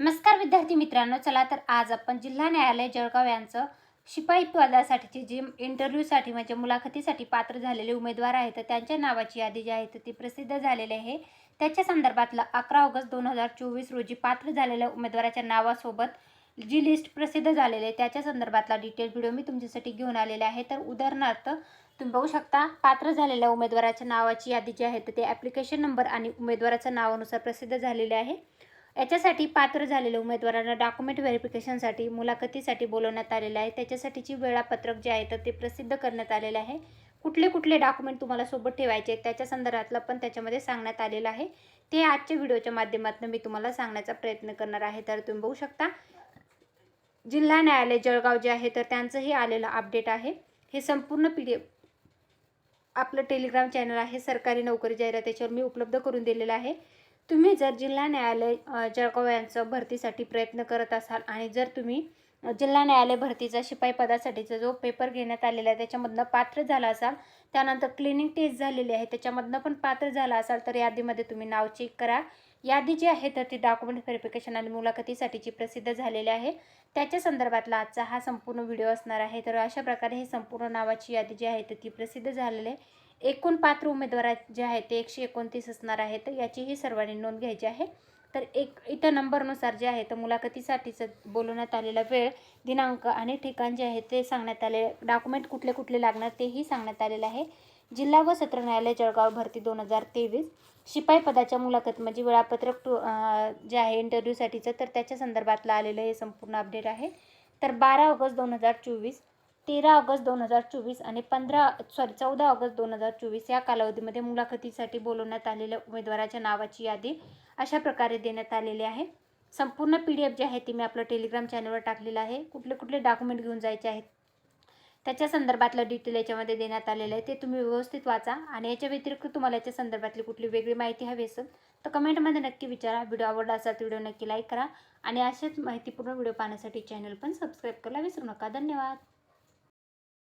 नमस्कार विद्यार्थी मित्रांनो चला तर आज आपण जिल्हा न्यायालय जळगाव यांचं शिपाई पदासाठीचे जे इंटरव्ह्यूसाठी म्हणजे मुलाखतीसाठी पात्र झालेले उमेदवार आहेत तर त्यांच्या नावाची यादी जी आहे तर ती प्रसिद्ध झालेली आहे. त्याच्या संदर्भातला अकरा ऑगस्ट दोन हजार चोवीस रोजी पात्र झालेल्या उमेदवाराच्या नावासोबत जी लिस्ट प्रसिद्ध झालेली आहे त्याच्या संदर्भातला डिटेल व्हिडिओ मी तुमच्यासाठी घेऊन आलेले आहे. तर उदाहरणार्थ तुम्ही बघू शकता पात्र झालेल्या उमेदवाराच्या नावाची यादी जी आहे तर ते ॲप्लिकेशन नंबर आणि उमेदवाराच्या नावानुसार प्रसिद्ध झालेले आहे. याच्यासाठी पात्र झालेल्या उमेदवारांना डॉक्युमेंट व्हेरिफिकेशनसाठी मुलाखतीसाठी बोलवण्यात आलेलं आहे. त्याच्यासाठीची वेळापत्रक जे आहे तर ते प्रसिद्ध करण्यात आलेलं आहे. कुठले कुठले डॉक्युमेंट तुम्हाला सोबत ठेवायचे आहेत त्याच्या संदर्भातलं पण त्याच्यामध्ये सांगण्यात आलेलं आहे. ते आजच्या व्हिडिओच्या माध्यमातून मी तुम्हाला सांगण्याचा प्रयत्न करणार आहे तर तुम्ही बघू शकता. जिल्हा न्यायालय जळगाव जे आहे तर त्यांचंही आलेलं अपडेट आहे. हे संपूर्ण पी डी एफ आपलं टेलिग्राम चॅनल आहे. सरकारी नोकरी जाहिरात त्याच्यावर मी उपलब्ध करून दिलेलं आहे. तुम्ही जर जिल्हा न्यायालय अ, जळगाव यांचं भरतीसाठी प्रयत्न करत असाल आणि जर तुम्ही जिल्हा न्यायालय भरतीचा शिपाई पदासाठीचा जो पेपर घेण्यात आलेला आहे त्याच्यामधनं पात्र झाला असाल त्यानंतर क्लिनिंग टेस्ट झालेली आहे त्याच्यामधनं पण पात्र झाला असाल तर यादीमध्ये तुम्ही नाव चेक करा. यादी जी आहे तर ती डॉक्युमेंट व्हेरिफिकेशन आणि मुलाखतीसाठीची प्रसिद्ध झालेली आहे. त्याच्या संदर्भातला आजचा हा संपूर्ण व्हिडिओ असणार आहे. तर अशा प्रकारे ही संपूर्ण नावाची यादी जी आहे तर ती प्रसिद्ध झालेली आहे. एकूण पात्र उमेदवार जे आहेत ते एकशे एकोणतीस असणार आहे तर याचीही सर्वांनी नोंद घ्यायची आहे. तर एक इथं नंबरनुसार जे आहे तर मुलाखतीसाठीचं बोलवण्यात आलेला वेळ दिनांक आणि ठिकाण जे आहे ते सांगण्यात आले. डॉक्युमेंट कुठले कुठले लागणार तेही सांगण्यात आलेलं आहे. जिल्हा व सत्र न्यायालय जळगाव भरती दोन हजार तेवीस. शिपाई पदाच्या मुलाखत म्हणजे वेळापत्रक टू जे आहे इंटरव्ह्यूसाठीचं तर त्याच्या संदर्भातलं आलेलं हे संपूर्ण अपडेट आहे. तर बारा ऑगस्ट दोन हजार चोवीस तेरा ऑगस्ट दोन हजार चोवीस आणि पंधरा सॉरी चौदा ऑगस्ट दोन हजार चोवीस या कालावधीमध्ये मुलाखतीसाठी बोलवण्यात आलेल्या उमेदवाराच्या नावाची यादी अशा प्रकारे देण्यात आलेली आहे. संपूर्ण पी डी एफ जी आहे ती मी आपलं टेलिग्राम चॅनलवर टाकलेलं आहे. कुठले कुठले डॉक्युमेंट घेऊन जायचे आहेत त्याच्या संदर्भातलं डिटेल याच्यामध्ये देण्यात आलेलं आहे. ते तुम्ही व्यवस्थित वाचा आणि याच्या व्यतिरिक्त तुम्हाला याच्या संदर्भातली कुठली वेगळी माहिती हवी असेल तर कमेंटमध्ये नक्की विचारा. व्हिडिओ आवडला असेल तर व्हिडिओ नक्की लाईक करा आणि अशाच माहितीपूर्ण व्हिडिओ पाहण्यासाठी चॅनल पण सबस्क्राईब करायला विसरू नका. धन्यवाद.